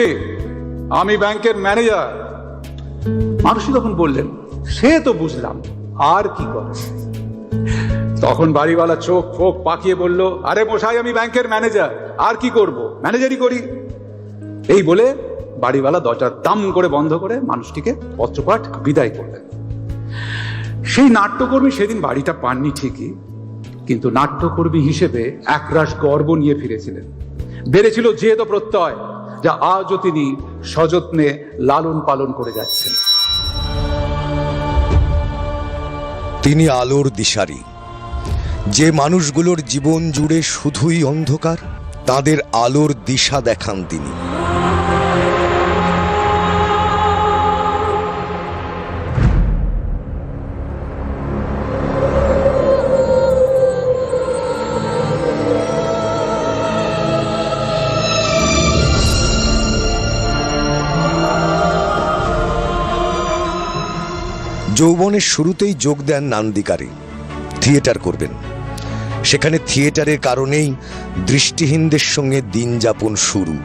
"কে? আমি ব্যাংকের ম্যানেজার। মানুষই তখন বললেন, সে তো বুঝলাম, আর কি করে? তখন বাড়িওয়ালা চোখ ফোক পাকিয়ে বলল, আরে মশাই, আমি ব্যাংকের ম্যানেজার, আর কি করব? ম্যানেজারই করি। এই বলে বাড়িওয়ালা দরজা দাম করে বন্ধ করে মানুষটিকে পত্রপাঠ বিদায় করলেন। সেই নাট্যকর্মী সেদিন বাড়িটা পাননি ঠিকই, কিন্তু নাট্যকর্মী হিসেবে একরাশ গর্ব নিয়ে ফিরেছিলেন। বেড়েছিল যেহেতু প্রত্যয় যা আজও তিনি সযত্নে লালন পালন করে যাচ্ছেন। তিনি আলোর দিশারি। যে মানুষগুলোর জীবন জুড়ে শুধুই অন্ধকার, তাদের আলোর দিশা দেখান তিনি। যৌবনের শুরুতেই যোগ দেন নান্দিকারে। থিয়েটার করবেন। সেখানে থিয়েটারের কারণেই দৃষ্টিহীনদের সঙ্গে দিন যাপন শুরু।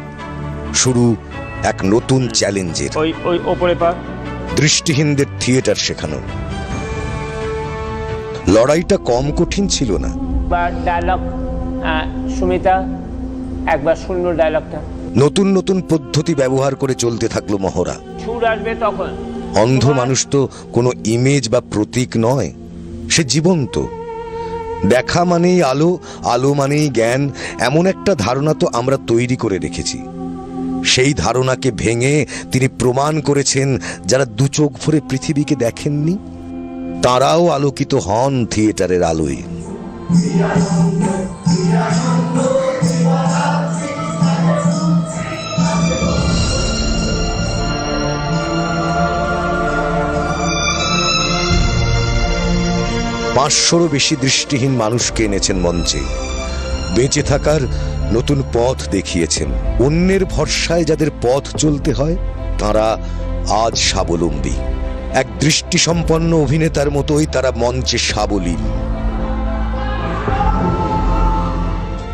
শুরু এক নতুন চ্যালেঞ্জের। ওই ওই ওপরে পা। দৃষ্টিহীনদের থিয়েটার শেখানো। লড়াইটা কম কঠিন ছিল না। বা ডায়লগ সুমিতা একবার শূন্য ডায়লগটা নতুন নতুন পদ্ধতি ব্যবহার করে চলতে থাকল মহড়া। সুর আসবে তখন। অন্ধ মানুষ তো কোনো ইমেজ বা প্রতীক নয়, সে জীবন্ত। দেখা মানেই আলো আলো মানেই জ্ঞান, এমন একটা ধারণা তো আমরা তৈরি করে রেখেছি। সেই ধারণাকে ভেঙে তিনি প্রমাণ করেছেন যারা দু চোখ ভরে পৃথিবীকে দেখেননি। তারাও আলোকিত হন থিয়েটারের আলোয়। পাঁচশোরও বেশি দৃষ্টিহীন মানুষকে এনেছেন মঞ্চে। বেঁচে থাকার নতুন পথ দেখিয়েছেন। অন্যের ভরসায় যাদের পথ চলতে হয়, তারা আজ স্বাবলম্বী। এক দৃষ্টিসম্পন্ন অভিনেতার মতোই তারা মঞ্চে সাবলীল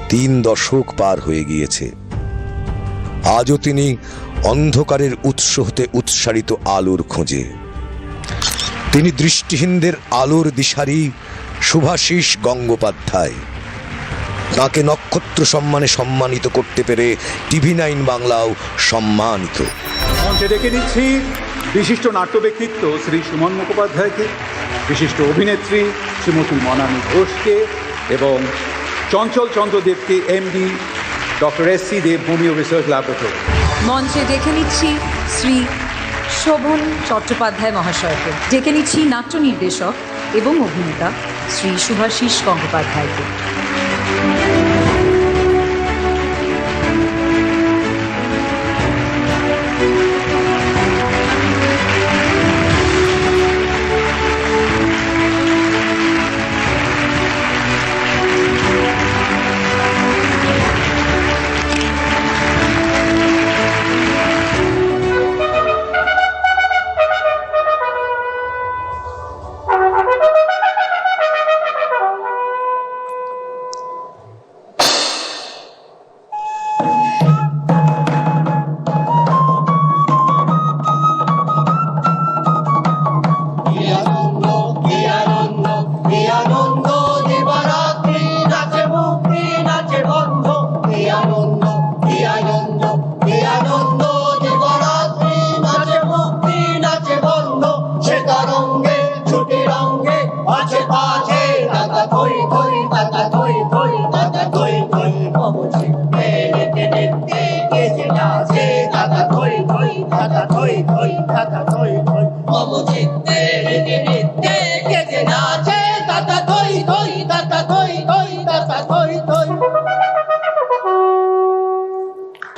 তিন দশক পার হয়ে গিয়েছে। আজও তিনি অন্ধকারের উৎস হতে উৎসারিত আলোর খোঁজে। তিনি দৃষ্টিহীনদের আলোর দিশারি শুভাশিস গঙ্গোপাধ্যায়। তাকে নক্ষত্র সম্মানে সম্মানিত করতে পেরে টিভি নাইন বাংলাও সম্মানিত। মঞ্চে ডেকে নিচ্ছি বিশিষ্ট নাট্য ব্যক্তিত্ব শ্রী সুমন মুখোপাধ্যায়কে বিশিষ্ট অভিনেত্রী শ্রীমতী মনানী ঘোষকে এবং Chanchal চন্দ্রদেবকে MD doctor S C Deb homeo research laboratory. মঞ্চে ডেকে নিচ্ছি শ্রী শোভন চট্টোপাধ্যায় মহাশয়কে ডেকে নিচ্ছি নাট্য নির্দেশক এবং অভিনেতা শ্রী শুভাশিস গঙ্গোপাধ্যায়কে।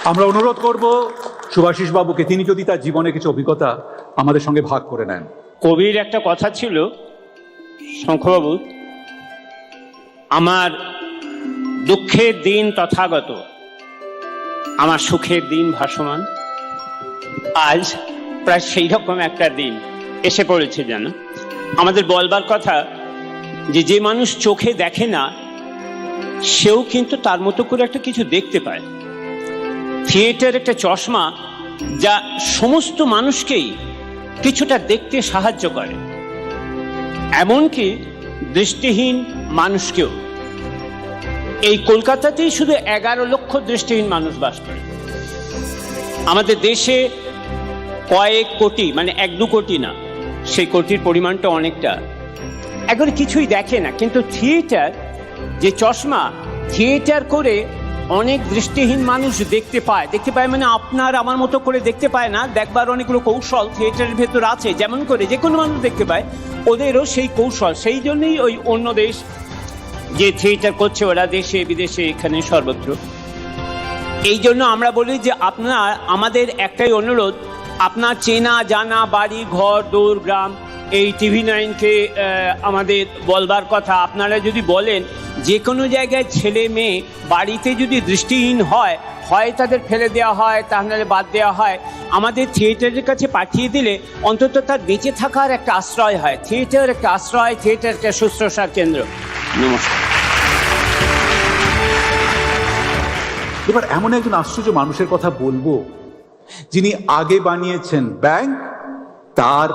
আমরা অনুরোধ করব সুভাষিস বাবুকে, তিনি যদি তার জীবনে কিছু অভিজ্ঞতা আমাদের সঙ্গে ভাগ করে নেন। কবির একটা কথা ছিল, শঙ্খবাবু, আমার দুঃখের দিন তথাগত, আমার সুখের দিন ভাসমান। আজ প্রায় সেই রকম একটা দিন এসে পড়েছে যেন। আমাদের বলবার কথা যে যে মানুষ চোখে দেখে না, সেও কিন্তু তার মতো করে একটা কিছু দেখতে পায়। থিয়েটার একটা চশমা যা সমস্ত মানুষকেই কিছুটা দেখতে সাহায্য করে। এমনকি দৃষ্টিহীন মানুষকেও। এই কলকাতাতেই শুধু এগারো লক্ষ দৃষ্টিহীন মানুষ বাস করে। আমাদের দেশে কয়েক কোটি মানে এক দু কোটি না সেই কোটির পরিমাণটা অনেকটা। একবারে কিছুই দেখে না, কিন্তু থিয়েটার, যে চশমা, থিয়েটার করে অনেক দৃষ্টিহীন মানুষ দেখতে পায়। দেখতে পায় মানে আপনার আমার মতো করে দেখতে পায় না, দেখবার অনেকগুলো কৌশল থিয়েটারের ভেতর আছে। যেমন করে যে কোনো মানুষ দেখতে পায়, ওদেরও সেই কৌশল। সেই জন্যই ওই অন্য দেশ যে থিয়েটার করছে, ওরা দেশে, বিদেশে এখানে সর্বত্র। এই জন্য আমরা বলি যে আপনার, আমাদের একটাই অনুরোধ আপনার চেনা, জানা বাড়ি, ঘর দৌড় গ্রাম, এই টিভি নাইনকে আমাদের বলবার কথা। আপনারা যদি বলেন, যে কোনো জায়গায় ছেলে মেয়ে বাড়িতে যদি দৃষ্টিহীন হয় হয় তাদের ফেলে দেওয়া হয়, তাহলে বাদ দেওয়া হয়। আমাদের থিয়েটারের কাছে পাঠিয়ে দিলে অন্তত তার বেঁচে থাকার একটা আশ্রয় হয়। থিয়েটার একটা আশ্রয় থিয়েটার একটা শুশ্রূষার কেন্দ্র। নমস্কার। এবার এমন একজন আশ্চর্য মানুষের কথা বলব যিনি আগে বানিয়েছেন ব্যাংক তার